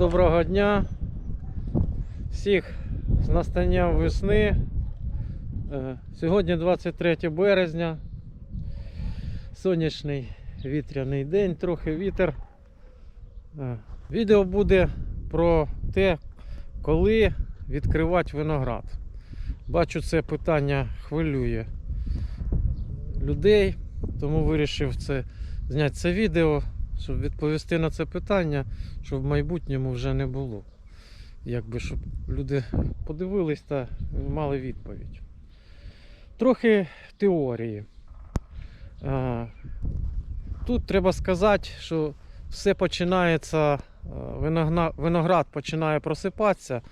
доброго дня. Всіх з настанням весни. Е, Сьогодні 23 березня. Сонячний вітряний день, трохи вітер. Е, Відео буде про те, коли відкривати виноград. Бачу, це питання хвилює людей, тому вирішив це зняти це відео, щоб відповісти на це питання, щоб в майбутньому вже не було. Якби щоб люди подивились та мали відповідь. Трохи теорії. Тут треба сказати, що все починається, виноград починає просипатися,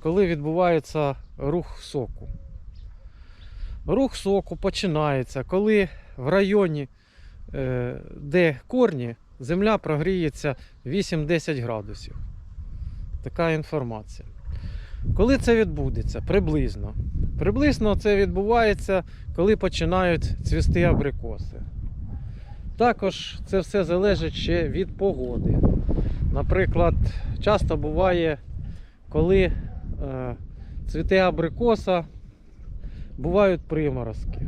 коли відбувається рух соку. Рух соку починається, коли в районі, е, де корні, земля прогріється 8-10 градусів. Така інформація. Коли це відбудеться? Приблизно. Приблизно це відбувається, коли починають цвісти абрикоси. Також це все залежить ще від погоди. Наприклад, часто буває, коли е, цвіте абрикоса, бувають приморозки.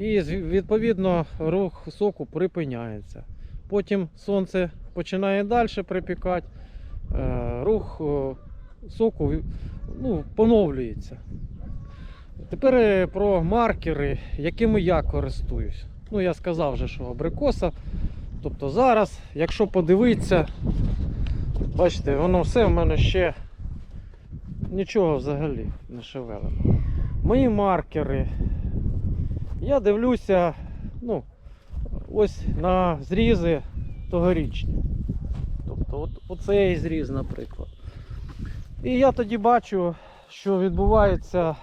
Е, І відповідно рух соку припиняється. Потім сонце починає далі припікати, е, рух соку ну, поновлюється. Тепер е, про маркери, якими я користуюсь. Ну, я сказав вже, що абрикоса. Тобто зараз, якщо подивитися, бачите, воно все в мене ще нічого взагалі не шевелено. Мої маркери. Я дивлюся, ну, ось на зрізи тогорічні. Тобто, от, оцей зріз, наприклад. І я тоді бачу, що відбувається,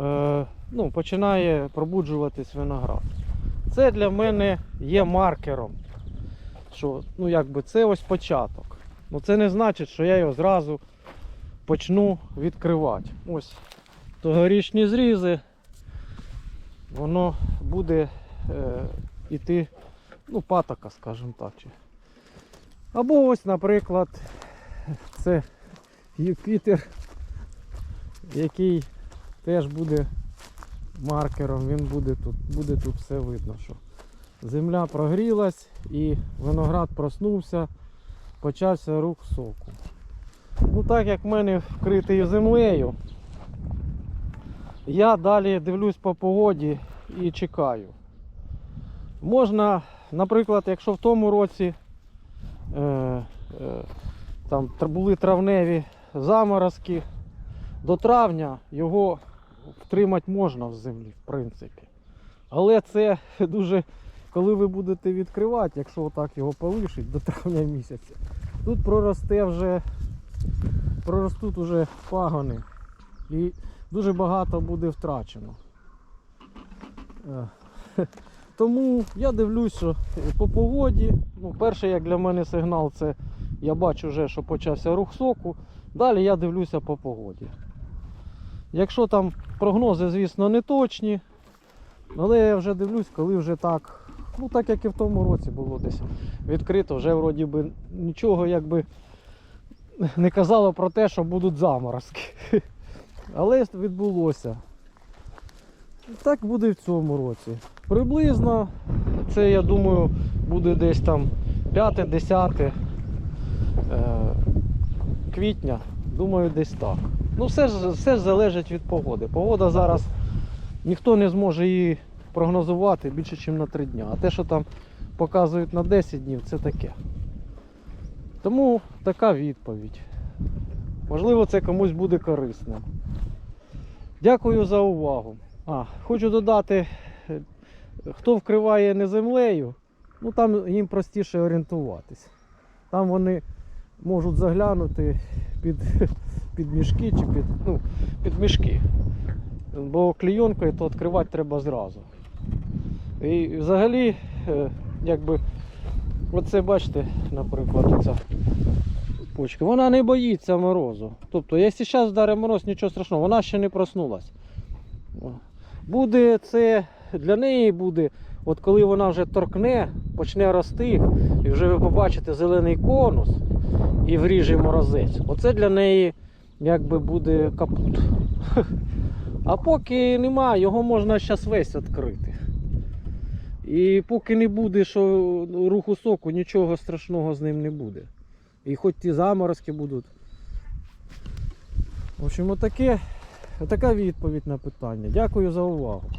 е, ну, починає пробуджуватись виноград. Це для мене є маркером. Що, ну, якби це ось початок. Ну, це не значить, що я його зразу почну відкривати. Ось тогорічні зрізи, воно буде е, іти, ну, патока, скажімо так. Або ось, наприклад, це Юпітер, який теж буде маркером, він буде тут, буде тут все видно, що земля прогрілась і виноград проснувся, почався рух соку. Ну так як в мене вкритий землею, я далі дивлюсь по погоді і чекаю. Можна, наприклад, якщо в тому році е, е, там були травневі заморозки, до травня його втримати можна в землі, в принципі. Але це дуже, коли ви будете відкривати, якщо отак його полишить до травня місяця, тут проросте вже, проростуть уже пагони і дуже багато буде втрачено. Е, Тому я дивлюсь, що по погоді, ну, перший як для мене сигнал це я бачу вже, що почався рух соку. Далі я дивлюся по погоді. Якщо там прогнози, звісно, не точні, але я вже дивлюсь, коли вже так, ну так як і в тому році було десь відкрито, вже вроді би нічого якби не казало про те, що будуть заморозки. Але відбулося. Так буде і в цьому році. Приблизно це, я думаю, буде десь там 5-10 е, квітня. Думаю, десь так. Ну, все ж, все ж залежить від погоди. Погода зараз ніхто не зможе її прогнозувати більше, ніж на 3 дні. А те, що там показують на 10 днів, це таке. Тому така відповідь. Можливо, це комусь буде корисним. Дякую за увагу. А, хочу додати, е, хто вкриває не землею, ну там їм простіше орієнтуватись. Там вони можуть заглянути під, під мішки чи під, ну, під мішки. Бо клійонкою то відкривати треба зразу. І взагалі, е, якби, оце бачите, наприклад, оця почка, вона не боїться морозу. Тобто, якщо зараз вдарить мороз, нічого страшного, вона ще не проснулась. Буде це для неї буде, от коли вона вже торкне, почне рости, і вже ви побачите зелений конус, і вріже морозець. Оце для неї якби буде капут. А поки нема, його можна зараз весь відкрити. І поки не буде що руху соку, нічого страшного з ним не буде. І хоч ті заморозки будуть. В общем, отаке, отака відповідь на питання. Дякую за увагу.